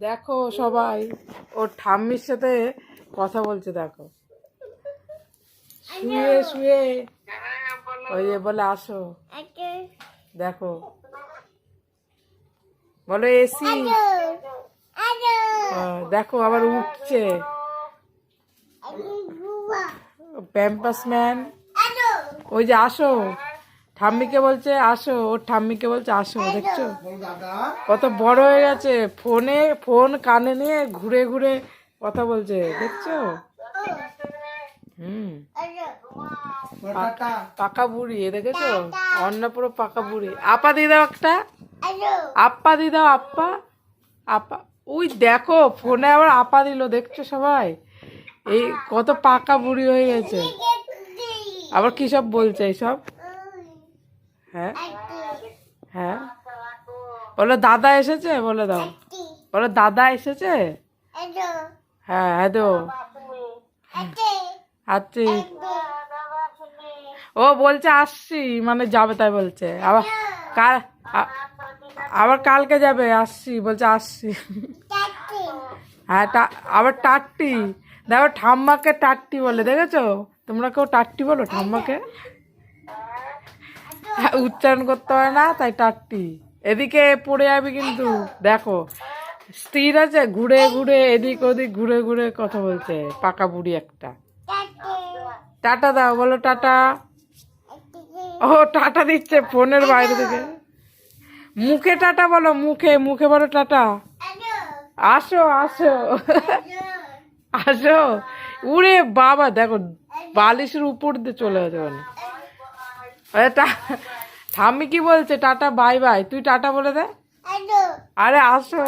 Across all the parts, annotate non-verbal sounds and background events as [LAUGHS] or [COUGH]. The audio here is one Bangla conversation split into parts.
দেখো সবাই ওর ঠাম্মির সাথে কথা বলছে দেখো। শুয়ে শুয়ে। ওই যে বলে আসো। দেখো। বলো এসি। দেখো আবার উঠছে। প্যাম্পাস ম্যান ওই যে আসো। ঠাম্মিকে বলছে আসো ওর ঠাম্মিকে বলছে আসো দেখছ? কত বড় হয়ে গেছে। ফোনে ফোন কানে নিয়ে ঘুরে ঘুরে কথা বলছে দেখছ? হুম। পাকা বুড়ি এ দেখেছ? অন্য পুরো পাকা বুড়ি। আপা দিয়ে দাও একটা। আপা দিয়ে দাও আপা। আপা। ওই দেখো ফোনে আবার আপা দিল দেখছ সবাই? এই কত পাকা বুড়ি হয়ে গেছে। আবার কি সব বলছে এইসব হ্যাঁ? হ্যাঁ? বলো দাদা এসেছে? বলে দাও। বলো দাদা এসেছে? হ্যাঁ হ্যাঁ দো ও বলছে আসছি মানে যাবে তাই বলছে। আবার কাল আবার কালকে যাবে আসছি বলছে আসছি। হ্যাঁ আবার টাট্টি। দেখো ঠাম্মাকে টাট্টি বলে দেখেছ? তোমরা কেউ টাট্টি বলো ঠাম্মাকে? উচ্চারণ করতে হয় না, তাই টাট্টি। এদিকে পড়ে যাবি কিন্তু, দেখো, স্থির আছে, ঘুরে ঘুরে, এদিক ওদিক, ঘুরে ঘুরে কথা বলছে, পাকা বুড়ি একটা। টাটা দাও, বলো টাটা। ও, টাটা দিচ্ছে ফোনের বাইরে থেকে। মুখে টাটা বলো, মুখে মুখে বলো টাটা। আসো আসো। আসো। উড়ে বাবা, দেখো, বালিশের উপর দিয়ে চলে ওখানে আরে টা- ঠাম্মি কি বলছে? টাটা বাই বাই তুই টাটা বলে দে। আরে আসো।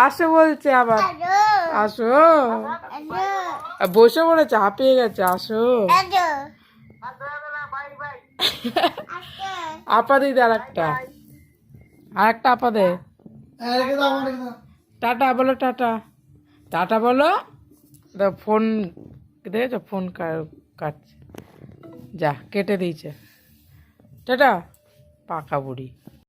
আসো বলছে আবার। আসো। বসে পড়েছে হাঁপিয়ে গেছে আসো। [LAUGHS] আপা দিদি আর একটা আর একটা আপা দে টাটা বলো টাটা। টাটা বলো। দা ফোন দেখেছ? ফোন কাটছে। যা কেটে দিয়েছে। টাটা। পাকা বুড়ি।